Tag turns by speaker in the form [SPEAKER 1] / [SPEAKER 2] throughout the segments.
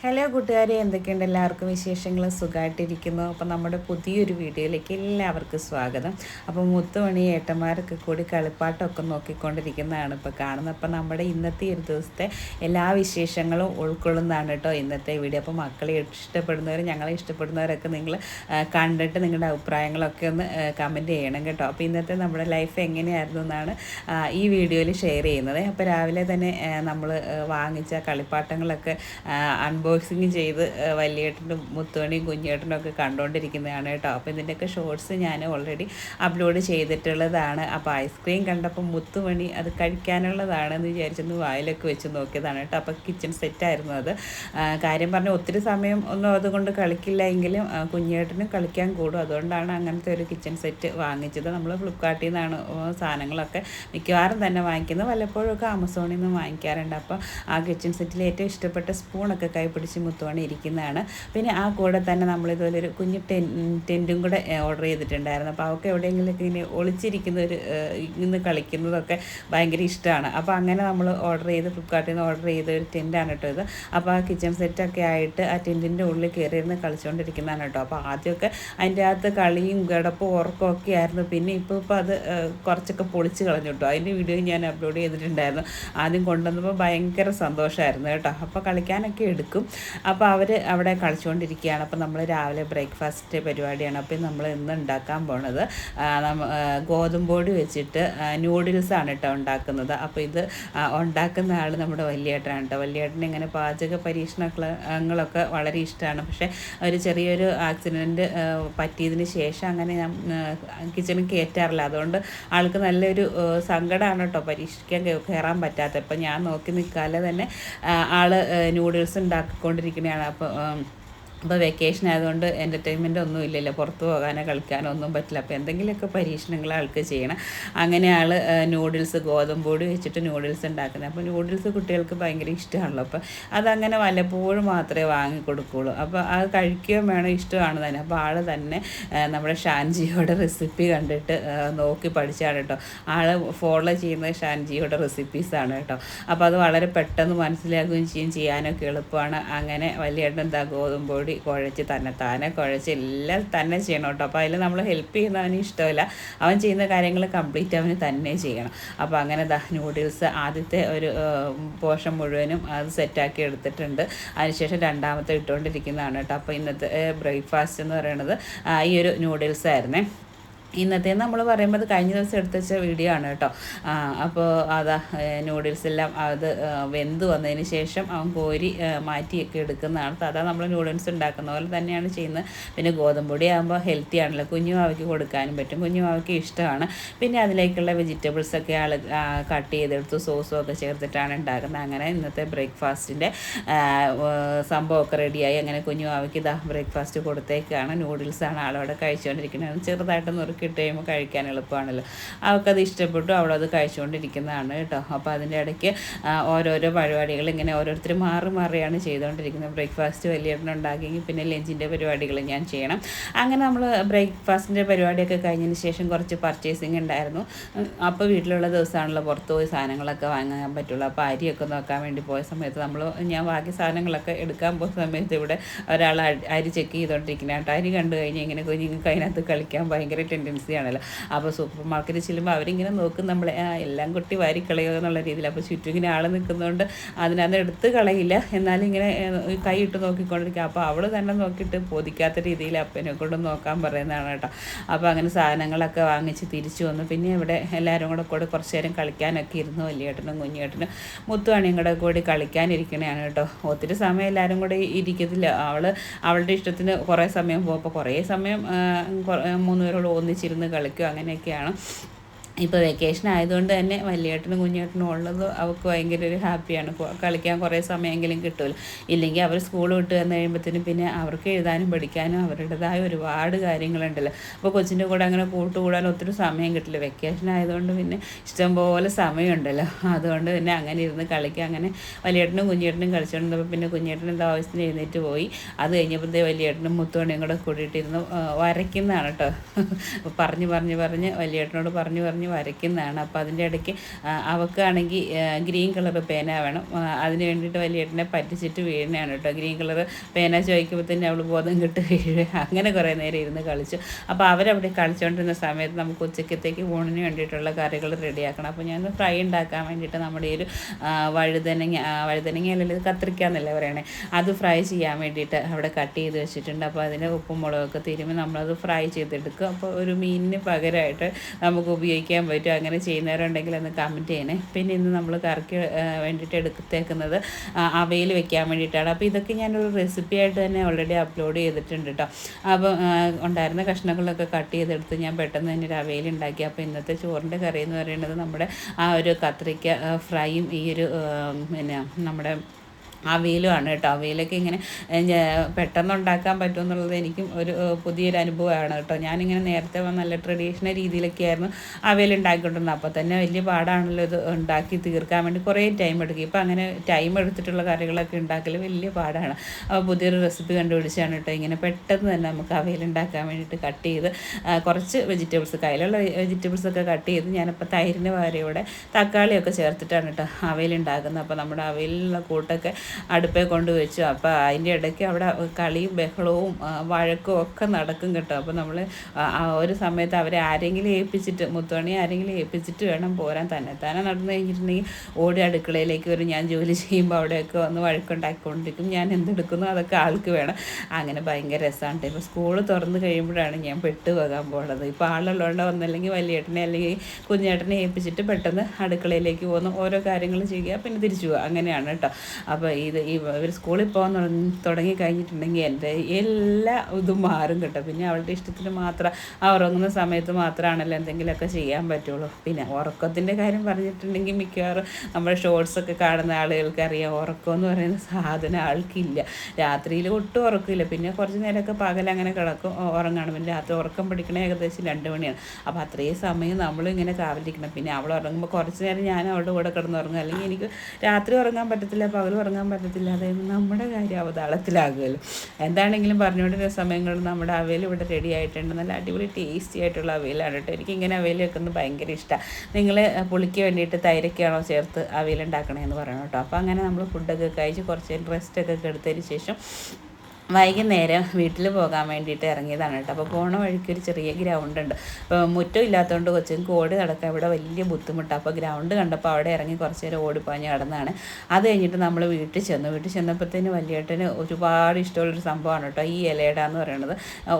[SPEAKER 1] Hello കൂട്ടുകാരെ. എന്തൊക്കെയുണ്ട്? എല്ലാവർക്കും വിശേഷങ്ങൾ. സുഖമായിട്ടിരിക്കുന്നു അപ്പോൾ നമ്മുടെ പുതിയൊരു വീഡിയോയിലേക്ക് എല്ലാവർക്കും സ്വാഗതം. അപ്പോൾ മുത്തുമണി ഏട്ടന്മാരൊക്കെ കൂടി കളിപ്പാട്ടമൊക്കെ നോക്കിക്കൊണ്ടിരിക്കുന്നതാണ് ഇപ്പോൾ കാണുന്നത്. അപ്പോൾ നമ്മുടെ ഇന്നത്തെ ഒരു ദിവസത്തെ എല്ലാ വിശേഷങ്ങളും ഉൾക്കൊള്ളുന്നതാണ് കേട്ടോ ഇന്നത്തെ വീഡിയോ. അപ്പോൾ മക്കളെ ഇഷ്ടപ്പെടുന്നവർ ഞങ്ങളെ ഇഷ്ടപ്പെടുന്നവരൊക്കെ നിങ്ങൾ കണ്ടിട്ട് നിങ്ങളുടെ അഭിപ്രായങ്ങളൊക്കെ ഒന്ന് കമന്റ് ചെയ്യണം കേട്ടോ. അപ്പോൾ ഇന്നത്തെ നമ്മുടെ ലൈഫ് എങ്ങനെയായിരുന്നു എന്നാണ് ഈ വീഡിയോയിൽ ഷെയർ ചെയ്യുന്നത്. അപ്പോൾ രാവിലെ തന്നെ നമ്മൾ വാങ്ങിച്ച കളിപ്പാട്ടങ്ങളൊക്കെ അൺബോക്സിങ് ചെയ്ത് വലിയേട്ടനും മുത്തുമണിയും കുഞ്ഞേട്ടനും ഒക്കെ കണ്ടുകൊണ്ടിരിക്കുന്നതാണ് കേട്ടോ. അപ്പോൾ ഇതിന്റെയൊക്കെ ഷോർട്സ് ഞാൻ ഓൾറെഡി അപ്ലോഡ് ചെയ്തിട്ടുള്ളതാണ്. അപ്പോൾ ഐസ്ക്രീം കണ്ടപ്പോൾ മുത്തുമണി അത് കഴിക്കാനുള്ളതാണെന്ന് വിചാരിച്ചൊന്ന് വായിലൊക്കെ വെച്ച് നോക്കിയതാണ് കേട്ടോ. അപ്പോൾ കിച്ചൺ സെറ്റായിരുന്നു അത്. കാര്യം പറഞ്ഞാൽ ഒത്തിരി സമയം ഒന്നും അതുകൊണ്ട് കളിക്കില്ല എങ്കിലും കുഞ്ഞേട്ടനും കളിക്കാൻ കൂടും. അതുകൊണ്ടാണ് അങ്ങനത്തെ ഒരു കിച്ചൺ സെറ്റ് വാങ്ങിച്ചത്. നമ്മൾ ഫ്ലിപ്കാർട്ടിൽ നിന്നാണ് സാധനങ്ങളൊക്കെ മിക്കവാറും തന്നെ വാങ്ങിക്കുന്നത്. വല്ലപ്പോഴും ഒക്കെ ആമസോണിൽ നിന്ന് വാങ്ങിക്കാറുണ്ട്. അപ്പോൾ ആ കിച്ചൺ സെറ്റിൽ ഏറ്റവും ഇഷ്ടപ്പെട്ട സ്പൂണൊക്കെ കൈ പിടിച്ച് മുത്തുവാണ് ഇരിക്കുന്നതാണ്. പിന്നെ ആ കൂടെ തന്നെ നമ്മൾ ഇതുപോലെ ഒരു കുഞ്ഞു ടെൻ ടെന്റും കൂടെ ഓർഡർ ചെയ്തിട്ടുണ്ടായിരുന്നു. അപ്പോൾ അവൾക്ക് എവിടെയെങ്കിലുമൊക്കെ ഇങ്ങനെ ഒളിച്ചിരിക്കുന്ന ഒരു ഇന്ന് കളിക്കുന്നതൊക്കെ ഭയങ്കര ഇഷ്ടമാണ്. അപ്പോൾ അങ്ങനെ നമ്മൾ ഓർഡർ ചെയ്ത് ഫ്ലിപ്കാർട്ടിൽ നിന്ന് ഓർഡർ ചെയ്ത ഒരു ടെന്റാണ് കേട്ടോ ഇത്. അപ്പോൾ ആ കിച്ചൺ സെറ്റൊക്കെ ആയിട്ട് ആ ടെന്റിന്റെ ഉള്ളിൽ കയറിയിരുന്ന് കളിച്ചുകൊണ്ടിരിക്കുന്നതാണ് കേട്ടോ. അപ്പോൾ ആദ്യമൊക്കെ അതിന്റെ അകത്ത് കളിയും കിടപ്പും ഉറക്കവും ഒക്കെ ആയിരുന്നു. പിന്നെ ഇപ്പോൾ ഇപ്പോൾ അത് കുറച്ചൊക്കെ പൊളിച്ച് കളഞ്ഞു കേട്ടോ. അതിന്റെ വീഡിയോ ഞാൻ അപ്ലോഡ് ചെയ്തിട്ടുണ്ടായിരുന്നു. ആദ്യം കൊണ്ടുവന്നപ്പോൾ ഭയങ്കര സന്തോഷമായിരുന്നു കേട്ടോ. അപ്പോൾ കളിക്കാനൊക്കെ എടുക്കും. അപ്പോൾ അവർ അവിടെ കളിച്ചുകൊണ്ടിരിക്കുകയാണ് അപ്പോൾ നമ്മൾ രാവിലെ ബ്രേക്ക്ഫാസ്റ്റ് പരിപാടിയാണ്. അപ്പോൾ നമ്മൾ ഇന്ന് ഉണ്ടാക്കാൻ പോണത് ഗോതമ്പോടി വെച്ചിട്ട് നൂഡിൽസാണ് കേട്ടോ ഉണ്ടാക്കുന്നത്. അപ്പോൾ ഇത് ഉണ്ടാക്കുന്ന ആൾ നമ്മുടെ വലിയേട്ടനാണ് കേട്ടോ വലിയേട്ടന് ഇങ്ങനെ പാചക പരീക്ഷണങ്ങളൊക്കെ വളരെ ഇഷ്ടമാണ് പക്ഷേ ഒരു ചെറിയൊരു ആക്സിഡന്റ് പറ്റിയതിന് ശേഷം അങ്ങനെ ഞാൻ കിച്ചണിൽ കയറ്റാറില്ല അതുകൊണ്ട് ആൾക്ക് നല്ലൊരു സങ്കടമാണ് കേട്ടോ പരീക്ഷിക്കാൻ കയറാൻ പറ്റാത്ത ഇപ്പം ഞാൻ നോക്കി നിൽക്കാതെ തന്നെ ആൾ നൂഡിൽസ് നൂഡിൽസ് ഉണ്ടാക്കിക്കൊണ്ടിരിക്കുന്നതാണ് അപ്പോൾ അപ്പോൾ വെക്കേഷൻ ആയതുകൊണ്ട് എന്റർടൈൻമെന്റ് ഒന്നും ഇല്ലല്ലോ. പുറത്ത് പോകാനോ കളിക്കാനോ ഒന്നും പറ്റില്ല. അപ്പോൾ എന്തെങ്കിലുമൊക്കെ പരീക്ഷണങ്ങൾ ആൾക്ക് ചെയ്യണം. അങ്ങനെ ആൾ നൂഡിൽസ് ഗോതമ്പ് പൊടി വെച്ചിട്ട് നൂഡിൽസ് ഉണ്ടാക്കുന്നത്. അപ്പോൾ നൂഡിൽസ് കുട്ടികൾക്ക് ഭയങ്കര ഇഷ്ടമാണല്ലോ. അപ്പോൾ അതങ്ങനെ വല്ലപ്പോഴും മാത്രമേ വാങ്ങി കൊടുക്കുകയുള്ളൂ അപ്പോൾ അത് കഴിക്കുകയും വേണം ഇഷ്ടമാണ് തന്നെ. അപ്പോൾ ആൾ തന്നെ നമ്മുടെ ഷാൻജിയുടെ റെസിപ്പി കണ്ടിട്ട് നോക്കി പഠിച്ചാണ് കേട്ടോ. ആൾ ഫോളോ ചെയ്യുന്നത് ഷാൻജിയുടെ റെസിപ്പീസാണ് കേട്ടോ. അപ്പോൾ അത് വളരെ പെട്ടെന്ന് മനസ്സിലാക്കുകയും ചെയ്യും. ചെയ്യാനൊക്കെ എളുപ്പമാണ്. അങ്ങനെ വലിയ എന്താ ഗോതമ്പ് പൊടി കുഴച്ച് തന്നെ താനെ കുഴച്ച് എല്ലാം തന്നെ ചെയ്യണം കേട്ടോ. അപ്പോൾ അതിൽ നമ്മൾ ഹെൽപ്പ് ചെയ്യുന്ന അവന് ഇഷ്ടമില്ല. അവൻ ചെയ്യുന്ന കാര്യങ്ങൾ കംപ്ലീറ്റ് അവന് തന്നെ ചെയ്യണം. അപ്പോൾ അങ്ങനെ ദാ നൂഡിൽസ് ആദ്യത്തെ ഒരു പോഷൻ മുഴുവനും അത് സെറ്റാക്കി എടുത്തിട്ടുണ്ട്. അതിനുശേഷം രണ്ടാമത്തെ ഇട്ടുകൊണ്ടിരിക്കുന്നതാണ് കേട്ടോ. അപ്പോൾ ഇന്നത്തെ ബ്രേക്ക്ഫാസ്റ്റ് എന്ന് പറയുന്നത് ഈ ഒരു നൂഡിൽസ് ആയിരുന്നേ. ഇന്നത്തെ നമ്മൾ പറയുമ്പോൾ അത് കഴിഞ്ഞ ദിവസം എടുത്ത് വെച്ച വീഡിയോ ആണ് കേട്ടോ. അപ്പോൾ അതാ നൂഡിൽസ് എല്ലാം അത് വെന്ത് വന്നതിന് ശേഷം അവൻ കോരി മാറ്റിയൊക്കെ എടുക്കുന്നതാണ്. സാധാ നമ്മൾ നൂഡിൽസ് ഉണ്ടാക്കുന്ന പോലെ തന്നെയാണ് ചെയ്യുന്നത്. പിന്നെ ഗോതമ്പ് പൊടി ആകുമ്പോൾ ഹെൽത്തി ആണല്ലോ. കുഞ്ഞു മാവയ്ക്ക് കൊടുക്കാനും പറ്റും. കുഞ്ഞു മാവയ്ക്ക് ഇഷ്ടമാണ്. പിന്നെ അതിലേക്കുള്ള വെജിറ്റബിൾസ് ഒക്കെ ആൾ കട്ട് ചെയ്തെടുത്ത്. സോസും ഒക്കെ ചേർത്തിട്ടാണ് ഉണ്ടാക്കുന്നത്. അങ്ങനെ ഇന്നത്തെ ബ്രേക്ക്ഫാസ്റ്റിന്റെ സംഭവമൊക്കെ റെഡിയായി അങ്ങനെ കുഞ്ഞു മാവയ്ക്ക് ഇതാ ബ്രേക്ക്ഫാസ്റ്റ് കൊടുത്തേക്കാണ്. നൂഡിൽസാണ് ആളവിടെ കഴിച്ചുകൊണ്ടിരിക്കുന്നത്. ചെറുതായിട്ട് നുറുക്കിട്ട് കഴിയുമ്പോൾ കഴിക്കാൻ എളുപ്പമാണല്ലോ. അവൾക്കത് ഇഷ്ടപ്പെട്ടു അവളത് കഴിച്ചുകൊണ്ടിരിക്കുന്നതാണ് കേട്ടോ. അപ്പോൾ അതിന്റെ ഇടയ്ക്ക് ഓരോരോ പരിപാടികൾ ഇങ്ങനെ ഓരോരുത്തർ മാറി മാറിയാണ് ചെയ്തുകൊണ്ടിരിക്കുന്നത്. ബ്രേക്ക്ഫാസ്റ്റ് വലിയ ഉണ്ടാക്കിയെങ്കിൽ പിന്നെ ലഞ്ചിന്റെ പരിപാടികൾ ഞാൻ ചെയ്യണം. അങ്ങനെ നമ്മൾ ബ്രേക്ക്ഫാസ്റ്റിന്റെ പരിപാടിയൊക്കെ കഴിഞ്ഞതിന് ശേഷം കുറച്ച് പർച്ചേസിങ് ഉണ്ടായിരുന്നു. അപ്പോൾ വീട്ടിലുള്ള ദിവസമാണല്ലോ പുറത്ത് പോയി സാധനങ്ങളൊക്കെ വാങ്ങാൻ പറ്റുള്ളൂ. അപ്പോൾ അരിയൊക്കെ നോക്കാൻ വേണ്ടി പോയ സമയത്ത് നമ്മൾ ഞാൻ ബാക്കി സാധനങ്ങളൊക്കെ എടുക്കാൻ പോയ സമയത്ത് ഇവിടെ ഒരാൾ അരി ചെക്ക് ചെയ്തുകൊണ്ടിരിക്കുന്നതായിട്ട് അരി കണ്ടു കഴിഞ്ഞാൽ ഇങ്ങനെ കുഞ്ഞുങ്ങൾക്ക് അതിനകത്ത് കളിക്കാൻ ഭയങ്കര ടെൻഡൻസി ആണല്ലോ. അപ്പോൾ സൂപ്പർ മാർക്കറ്റിൽ ചെല്ലുമ്പോൾ അവരിങ്ങനെ നോക്കും നമ്മളെ എല്ലാം കൊട്ടി വാരി കളയോ എന്നുള്ള രീതിയിൽ. അപ്പോൾ ചുറ്റും ഇങ്ങനെ ആൾ നിൽക്കുന്നതുകൊണ്ട് അതിനകത്ത് എടുത്ത് കളയില്ല. എന്നാലും ഇങ്ങനെ കൈ ഇട്ട് നോക്കിക്കൊണ്ടിരിക്കുക അപ്പോൾ അവൾ തന്നെ നോക്കിയിട്ട് പൊതിക്കാത്ത രീതിയിൽ അപ്പനെ കൊണ്ട് നോക്കാൻ പറയുന്നതാണ് കേട്ടോ. അപ്പോൾ അങ്ങനെ സാധനങ്ങളൊക്കെ വാങ്ങിച്ച് തിരിച്ചു വന്നു. പിന്നെ ഇവിടെ എല്ലാവരും കൂടെ കൂടെ കുറച്ച് നേരം കളിക്കാനൊക്കെ ഇരുന്നു. വലിയേട്ടനും കുഞ്ഞേട്ടനും മുത്തുവാണിയും കൂടെ കൂടി കളിക്കാനിരിക്കണതാണ് കേട്ടോ. ഒത്തിരി സമയം എല്ലാവരും കൂടെ ഇരിക്കത്തില്ല. അവൾ അവളുടെ ഇഷ്ടത്തിന് കുറേ സമയം പോകും. അപ്പോൾ കുറേ സമയം മൂന്നുപേരോട് ഒന്നിച്ച് ഒന്നിച്ചിരുന്ന് കളിക്കും അങ്ങനെയൊക്കെയാണ്. ഇപ്പോൾ വെക്കേഷൻ ആയതുകൊണ്ട് തന്നെ വലിയേട്ടനും കുഞ്ഞേട്ടനും ഉള്ളത് അവൾക്ക് ഭയങ്കര ഒരു ഹാപ്പിയാണ്. കളിക്കാൻ കുറേ സമയമെങ്കിലും കിട്ടുമല്ലോ ഇല്ലെങ്കിൽ അവർ സ്കൂൾ വിട്ട് വന്ന് കഴിയുമ്പോഴത്തേനും പിന്നെ അവർക്ക് എഴുതാനും പഠിക്കാനും അവരുടേതായ ഒരുപാട് കാര്യങ്ങളുണ്ടല്ലോ. അപ്പോൾ കൊച്ചിന്റെ കൂടെ അങ്ങനെ കൂട്ടുകൂടാൻ ഒത്തിരി സമയം കിട്ടില്ല. വെക്കേഷൻ ആയതുകൊണ്ട് പിന്നെ ഇഷ്ടംപോലെ സമയമുണ്ടല്ലോ. അതുകൊണ്ട് തന്നെ അങ്ങനെ ഇരുന്ന് കളിക്കുക അങ്ങനെ വലിയേട്ടനും കുഞ്ഞേട്ടനും കളിച്ചുകൊണ്ടിരുന്നപ്പോൾ പിന്നെ കുഞ്ഞേട്ടൻ എന്താ ആവശ്യത്തിന് എഴുന്നേറ്റ് പോയി. അത് കഴിഞ്ഞപ്പോഴത്തേ വലിയേട്ടനും മുത്തുവണിയും കൂടെ കൂടിയിട്ടിരുന്ന്. വരയ്ക്കുന്നതാണ് കേട്ടോ പറഞ്ഞ് പറഞ്ഞ് പറഞ്ഞ് വലിയേട്ടനോട് പറഞ്ഞ് പറഞ്ഞ് പറഞ്ഞ് വരയ്ക്കുന്നതാണ്. അപ്പോൾ അതിന്റെ ഇടയ്ക്ക് അവൾക്കാണെങ്കിൽ ഗ്രീൻ കളർ പേന വേണം. അതിന് വേണ്ടിയിട്ട് വലിയേട്ടനെ പറ്റിച്ചിട്ട് വീഴുന്നതാണ് കേട്ടോ. ഗ്രീൻ കളർ പേന ചോദിക്കുമ്പോൾ തന്നെ അവൾ ബോധം കിട്ട് വീഴുക അങ്ങനെ കുറേ നേരം ഇരുന്ന് കളിച്ചു. അപ്പോൾ അവരവിടെ കളിച്ചുകൊണ്ടിരുന്ന സമയത്ത് നമുക്ക് ഉച്ചക്കത്തേക്ക് ഊണിന് വേണ്ടിയിട്ടുള്ള കറികൾ റെഡിയാക്കണം. അപ്പോൾ ഞാൻ ഫ്രൈ ഉണ്ടാക്കാൻ വേണ്ടിയിട്ട് നമ്മുടെ ഒരു വഴുതനങ്ങ വഴുതനങ്ങ അല്ലെങ്കിൽ കത്തിരിക്ക എന്നല്ലേ പറയണേ അത് ഫ്രൈ ചെയ്യാൻ വേണ്ടിയിട്ട് അവിടെ കട്ട് ചെയ്ത് വെച്ചിട്ടുണ്ട്. അപ്പോൾ അതിന്റെ ഉപ്പും മുളകൊക്കെ തിരുമ്പി നമ്മളത് ഫ്രൈ ചെയ്തെടുക്കും അപ്പോൾ ഒരു മീനിന് പകരമായിട്ട് നമുക്ക് ഉപയോഗിക്കാൻ പറ്റും അങ്ങനെ ചെയ്യുന്നവരുണ്ടെങ്കിൽ ഒന്ന് കമന്റ് ചെയ്യണേ. പിന്നെ ഇന്ന് നമ്മൾ കറിക്ക് വേണ്ടിയിട്ട് എടുത്തേക്കുന്നത് അവയിൽ വെക്കാൻ വേണ്ടിയിട്ടാണ്. അപ്പോൾ ഇതൊക്കെ ഞാനൊരു റെസിപ്പി ആയിട്ട് തന്നെ ഓൾറെഡി അപ്ലോഡ് ചെയ്തിട്ടുണ്ട് കേട്ടോ അപ്പോൾ ഉണ്ടായിരുന്ന കഷ്ണങ്ങളൊക്കെ കട്ട് ചെയ്തെടുത്ത് ഞാൻ പെട്ടെന്ന് തന്നെ ഒരു അവയിൽ ഉണ്ടാക്കി. അപ്പോൾ ഇന്നത്തെ ചോറിന്റെ കറി എന്ന് പറയുന്നത് നമ്മുടെ ആ ഒരു കത്രിക്ക ഫ്രൈയും ഈ ഒരു പിന്നെ നമ്മുടെ അവിയലുമാണ് കേട്ടോ. അവിയലൊക്കെ ഇങ്ങനെ പെട്ടെന്ന് ഉണ്ടാക്കാൻ പറ്റുമെന്നുള്ളത് എനിക്കും ഒരു പുതിയൊരു അനുഭവമാണ് കേട്ടോ. ഞാനിങ്ങനെ നേരത്തെ നല്ല ട്രഡീഷണൽ രീതിയിലൊക്കെയായിരുന്നു അവിയൽ ഉണ്ടാക്കിക്കൊണ്ടിരുന്നത് അപ്പോൾ തന്നെ വലിയ പാടാണല്ലോ ഇത് ഉണ്ടാക്കി തീർക്കാൻ വേണ്ടി കുറേ ടൈം എടുക്കും. ഇപ്പോൾ അങ്ങനെ ടൈം എടുത്തിട്ടുള്ള കറികളൊക്കെ ഉണ്ടാക്കൽ വലിയ പാടാണ്. അപ്പോൾ പുതിയൊരു റെസിപ്പി കണ്ടുപിടിച്ചാണ് കേട്ടോ. ഇങ്ങനെ പെട്ടെന്ന് തന്നെ നമുക്ക് അവിയൽ ഉണ്ടാക്കാൻ വേണ്ടിയിട്ട് കട്ട് ചെയ്ത് കുറച്ച് വെജിറ്റബിൾസ് കയ്യിലുള്ള വെജിറ്റബിൾസൊക്കെ കട്ട് ചെയ്ത് ഞാനിപ്പോൾ തൈരിന് പകരം തക്കാളിയൊക്കെ ചേർത്തിട്ടാണ് കേട്ടോ അവയിൽ ഉണ്ടാക്കുന്നത് അപ്പോൾ നമ്മുടെ അവയിലുള്ള കൂട്ടൊക്കെ അടുപ്പേ കൊണ്ട് വെച്ചു. അപ്പോൾ അതിന്റെ ഇടയ്ക്ക് അവിടെ കളിയും ബഹളവും വഴക്കും ഒക്കെ നടക്കും കേട്ടോ. അപ്പോൾ നമ്മൾ ഒരു സമയത്ത് അവരെ ആരെങ്കിലും ഏൽപ്പിച്ചിട്ട് മുത്തോണി ആരെങ്കിലും ഏൽപ്പിച്ചിട്ട് വേണം പോരാൻ. തന്നെ തന്നെ നടന്നു കഴിഞ്ഞിട്ടുണ്ടെങ്കിൽ ഓടി അടുക്കളയിലേക്ക് വരും. ഞാൻ ജോലി ചെയ്യുമ്പോൾ അവിടെയൊക്കെ വന്ന് വഴക്കുണ്ടാക്കിക്കൊണ്ടിരിക്കും. ഞാൻ എന്തെടുക്കുന്നു അതൊക്കെ ആൾക്ക് വേണം. അങ്ങനെ ഭയങ്കര രസമാണ്. ഇപ്പോൾ സ്കൂൾ തുറന്നു കഴിയുമ്പോഴാണ് ഞാൻ പെട്ടുപോകാൻ പോകുന്നത് ഇപ്പോൾ ആളുള്ളതുകൊണ്ട് വന്നല്ലെങ്കിൽ വലിയേട്ടനെ അല്ലെങ്കിൽ കുഞ്ഞേട്ടനെ ഏൽപ്പിച്ചിട്ട് പെട്ടെന്ന് അടുക്കളയിലേക്ക് പോകുന്നു. ഓരോ കാര്യങ്ങൾ ചെയ്യുക പിന്നെ തിരിച്ചു പോകുക അങ്ങനെയാണ് കേട്ടോ. അപ്പോൾ ഇത് ഇവർ സ്കൂളിൽ പോകാൻ തുടങ്ങി കഴിഞ്ഞിട്ടുണ്ടെങ്കിൽ എന്റെ എല്ലാ ഇതും മാറും കേട്ടോ. പിന്നെ അവളുടെ ഇഷ്ടത്തിന് മാത്രം ആ ഉറങ്ങുന്ന സമയത്ത് മാത്രമാണല്ലോ എന്തെങ്കിലുമൊക്കെ ചെയ്യാൻ പറ്റുള്ളൂ. പിന്നെ ഉറക്കത്തിന്റെ കാര്യം പറഞ്ഞിട്ടുണ്ടെങ്കിൽ മിക്കവാറും നമ്മുടെ ഷോർട്സൊക്കെ കാണുന്ന ആളുകൾക്ക് അറിയാം ഉറക്കം എന്ന് പറയുന്ന സാധനം ആൾക്കില്ല. രാത്രിയിൽ ഒട്ടും ഉറക്കില്ല. പിന്നെ കുറച്ച് നേരമൊക്കെ പകൽ അങ്ങനെ കിടക്കും ഉറങ്ങണം. പിന്നെ രാത്രി ഉറക്കം പിടിക്കണേ ഏകദേശം രണ്ട് മണിയാണ്. അപ്പോൾ അത്രയും സമയം നമ്മളിങ്ങനെ കാവലിരിക്കണം പിന്നെ അവൾ ഉറങ്ങുമ്പോൾ കുറച്ച് നേരം ഞാൻ അവളുടെ കൂടെ കിടന്നുറങ്ങും. അല്ലെങ്കിൽ എനിക്ക് രാത്രി ഉറങ്ങാൻ പറ്റത്തില്ല പകൽ ഉറങ്ങാൻ പറ്റത്തില്ല. അതായത് നമ്മുടെ കാര്യം അവതാളത്തിലാകുമല്ലോ എന്താണെങ്കിലും പറഞ്ഞുകൊണ്ടിരുന്ന സമയങ്ങളിൽ നമ്മുടെ അവയിൽ ഇവിടെ റെഡി ആയിട്ടുണ്ട്. നല്ല അടിപൊളി ടേസ്റ്റി ആയിട്ടുള്ള അവയിലാണ് കേട്ടോ. എനിക്ക് ഇങ്ങനെ അവയിൽ വെക്കുന്നത് ഭയങ്കര ഇഷ്ടമാണ് നിങ്ങൾ പുളിക്ക് വേണ്ടിയിട്ട് തൈരക്കാണോ ചേർത്ത് അവയിൽ ഉണ്ടാക്കണമെന്ന് പറയണം കേട്ടോ. അപ്പോൾ അങ്ങനെ നമ്മൾ ഫുഡൊക്കെ കഴിച്ച് കുറച്ച് റെസ്റ്റൊക്കെ എടുത്തതിന് ശേഷം വൈകുന്നേരം വീട്ടിൽ പോകാൻ വേണ്ടിയിട്ട് ഇറങ്ങിയതാണ് കേട്ടോ. അപ്പോൾ പോണ വഴിക്ക് ഒരു ചെറിയ ഗ്രൗണ്ട് ഉണ്ട്. അപ്പോൾ മുറ്റം ഇല്ലാത്തതുകൊണ്ട് കൊച്ചുങ്ങൾക്ക് ഓടി നടക്കാൻ ഇവിടെ വലിയ ബുദ്ധിമുട്ടാണ് അപ്പോൾ ഗ്രൗണ്ട് കണ്ടപ്പോൾ അവിടെ ഇറങ്ങി കുറച്ച് നേരം ഓടിപ്പാഞ്ഞ് കിടന്നാണ് അത് കഴിഞ്ഞിട്ട് നമ്മൾ വീട്ടിൽ ചെന്നു. വീട്ടിൽ ചെന്നപ്പോഴത്തേന് വലിയേട്ടന് ഒരുപാട് ഇഷ്ടമുള്ളൊരു സംഭവമാണ് കേട്ടോ. ഈ ഇലയട എന്ന് പറയുന്നത്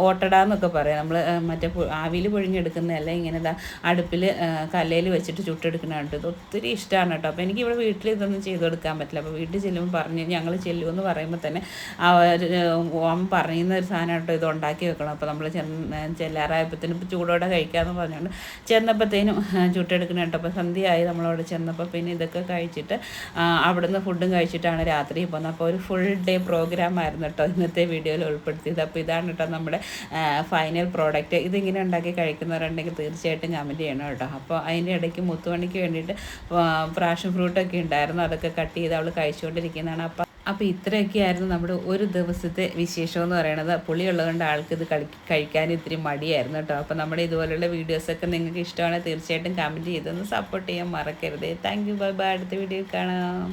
[SPEAKER 1] ഓട്ടട എന്നൊക്കെ പറയാം നമ്മൾ മറ്റേ ആവിയിൽ പൊഴിഞ്ഞെടുക്കുന്നതല്ല ഇങ്ങനെ ഇതാ അടുപ്പിൽ കല്ലയിൽ വെച്ചിട്ട് ചുട്ടെടുക്കുന്നതാണ് ഇത് ഒത്തിരി ഇഷ്ടമാണ് കേട്ടോ. അപ്പോൾ എനിക്ക് ഇവിടെ വീട്ടിൽ ഇതൊന്നും ചെയ്ത് കൊടുക്കാൻ പറ്റില്ല. അപ്പോൾ വീട്ടിൽ ചെല്ലുമ്പോൾ പറഞ്ഞ് ഞങ്ങൾ ചെല്ലുമെന്ന് പറയുമ്പോൾ തന്നെ അമ്മ പറയുന്ന ഒരു സാധനമായിട്ട് ഇത് ഉണ്ടാക്കി വെക്കണം. അപ്പോൾ നമ്മൾ ചെന്ന് ചെല്ലാറായപ്പോഴത്തേനും ഇപ്പോൾ ചൂടോടെ കഴിക്കാമെന്ന് പറഞ്ഞുകൊണ്ട് ചെന്നപ്പോഴത്തേനും ചുട്ടെടുക്കണം കേട്ടോ. സന്ധ്യയായി നമ്മളവിടെ ചെന്നപ്പോൾ പിന്നെ ഇതൊക്കെ കഴിച്ചിട്ട് അവിടുന്ന് ഫുഡും കഴിച്ചിട്ടാണ് രാത്രി പോകുന്നത്. അപ്പോൾ ഒരു ഫുൾ ഡേ പ്രോഗ്രാം ആയിരുന്നു കേട്ടോ ഇന്നത്തെ വീഡിയോയിൽ ഉൾപ്പെടുത്തിയത്. അപ്പോൾ ഇതാണ് കേട്ടോ നമ്മുടെ ഫൈനൽ പ്രോഡക്റ്റ് ഇതിങ്ങനെ ഉണ്ടാക്കി കഴിക്കുന്നവരുണ്ടെങ്കിൽ തീർച്ചയായിട്ടും കമന്റ് ചെയ്യണം കേട്ടോ. അപ്പോൾ അതിന്റെ ഇടയ്ക്ക് മുത്തുമണിക്ക് വേണ്ടിയിട്ട് പ്രാഷൻ ഫ്രൂട്ടൊക്കെ ഉണ്ടായിരുന്നു. അതൊക്കെ കട്ട് ചെയ്ത് അവൾ കഴിച്ചുകൊണ്ടിരിക്കുന്നതാണ് അപ്പോൾ അപ്പോൾ ഇത്രയൊക്കെയായിരുന്നു നമ്മുടെ ഒരു ദിവസത്തെ വിശേഷം എന്ന് പറയുന്നത്. പുളിയുള്ളതുകൊണ്ട് ആൾക്ക് ഇത് കളി കഴിക്കാൻ ഇത്തിരി മടിയായിരുന്നു കേട്ടോ. അപ്പോൾ നമ്മുടെ ഇതുപോലുള്ള വീഡിയോസൊക്കെ നിങ്ങൾക്ക് ഇഷ്ടമാണെങ്കിൽ തീർച്ചയായിട്ടും കമന്റ് ചെയ്തൊന്ന് സപ്പോർട്ട് ചെയ്യാൻ മറക്കരുത്. താങ്ക് യു ബൈ ബൈ അടുത്ത വീഡിയോ കാണാം.